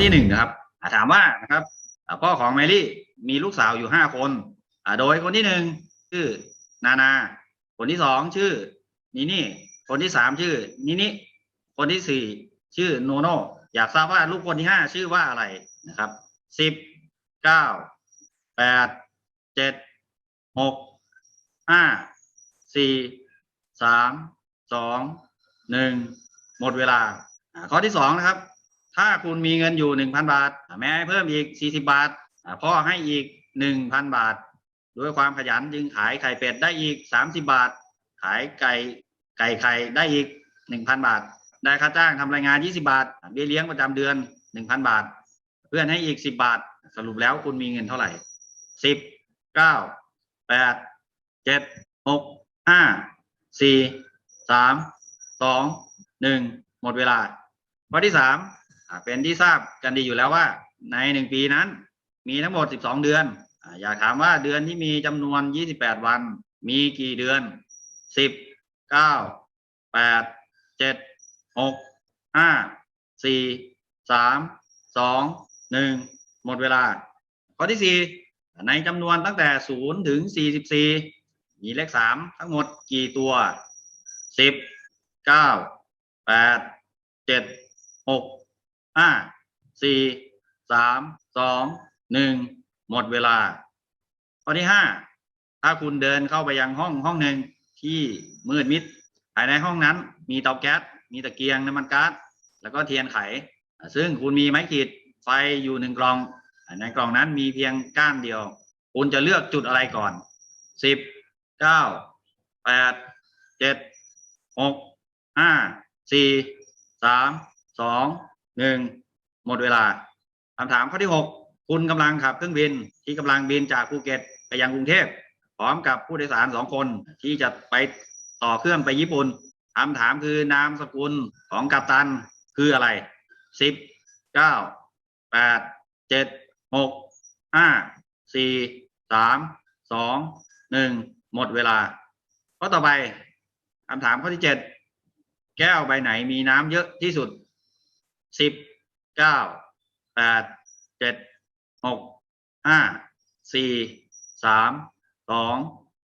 ที่หนึ่งนะครับถามว่านะครับพ่อของแมรี่มีลูกสาวอยู่ห้าคนโดยคนที่หนึ่งชื่อนานา คนที่สองชื่อนินี่ คนที่สามชื่อนินิคนที่สี่ชื่อโนโนอยากทราบว่าลูกคนที่ห้าชื่อว่าอะไรนะครับสิบเก้าแปดเจ็ดหกห้าสี่สามสองหนึ่งหมดเวลาข้อที่สองนะครับ ถ้าคุณมีเงินอยู่หนึ่งพันบาท แม่ให้เพิ่มอีกสี่สิบาท พ่อให้อีกหนึ่งพันบาท ด้วยความขยันจึงขายไข่เป็ดได้อีกสามสิบาท ขายไก่ไก่ไข่ได้อีกหนึ่งพันบาท ได้ค่าจ้างทำรายงานยี่สิบาทเบี้ยเลี้ยงประจำเดือนหนึ่งพันบาท เพื่อนให้อีกสิบาท สรุปแล้วคุณมีเงินเท่าไหร่สิบเก้าแปดเจ็ดหกห้าสี่สามสองหนึ่งหมดเวลาข้อที่สาม เป็นที่ทราบกันดีอยู่แล้วว่า ในหนึ่งปีนั้น มีทั้งหมดสิบสองเดือนอยากถามว่าเดือนที่มีจำนวนยี่สิบแปดวัน มีกี่เดือนสิบเก้าแปดเจ็ดหกห้าสี่สามสองหนึ่งหมดเวลา ข้อที่สี่ในจำนวนตั้งแต่ศูนย์ถึงสี่สิบสี่มีเลขสามทั้งหมดกี่ตัวสิบเก้าแปดเจ็ด ห้าสี่สามสองหนึ่งหมดเวลา ข้อที่ห้าถ้าคุณเดินเข้าไปยังห้องห้องหนึ่งที่มืดมิดภายในห้องนั้น มีเตาแก๊สมีตะเกียงน้ำมันก๊าซแล้วก็เทียนไข ซึ่งคุณมีไม้ขีดไฟอยู่หนึ่งกล่อง ในกล่องนั้นมีเพียงก้านเดียว คุณจะเลือกจุดอะไรก่อนสิบเก้าแปดเจ็ดหกห้าสี่สามสอง หนึ่งหมดเวลาคำถามข้อที่หกคุณกำลังขับเครื่องบินที่กำลังบินจากภูเก็ตไปยังกรุงเทพพร้อมกับผู้โดยสารสองคนที่จะไปต่อเครื่องไปญี่ปุ่นคำถามคือนามสกุลของกัปตันคืออะไรสิบเก้าแปดเจ็ดหกห้าสี่สามสองหนึ่งหมดเวลาข้อต่อไปคำถามข้อที่เจ็ดแก้วใบไหนมีน้ำเยอะที่สุด สิบเก้าแปดเจ็ดหกห้าสี่สามสอง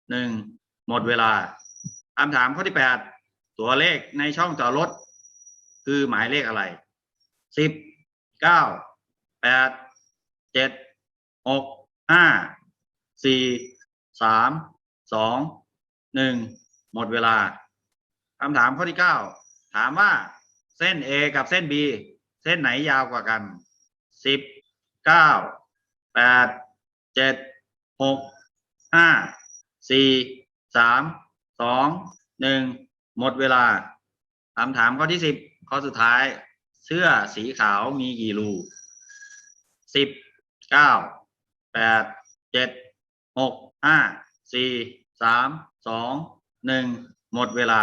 หนึ่งหมดเวลาคำถามข้อที่แปดตัวเลขในช่องจอดรถ คือหมายเลขอะไรสิบเก้าแปดเจ็ดหกห้าสี่สามสองหนึ่งหมดเวลาคำถามข้อที่เก้าถามว่า เส้น A กับเส้น B เส้นไหนยาวกว่ากันสิบเก้าแปดเจ็ดหกห้าสี่สามสองหนึ่งหมดเวลาคำถามข้อที่สิบข้อสุดท้าย เสื้อสีขาวมีกี่รูสิบเก้าแปดเจ็ดหกห้าสี่สามสองหนึ่งหมดเวลา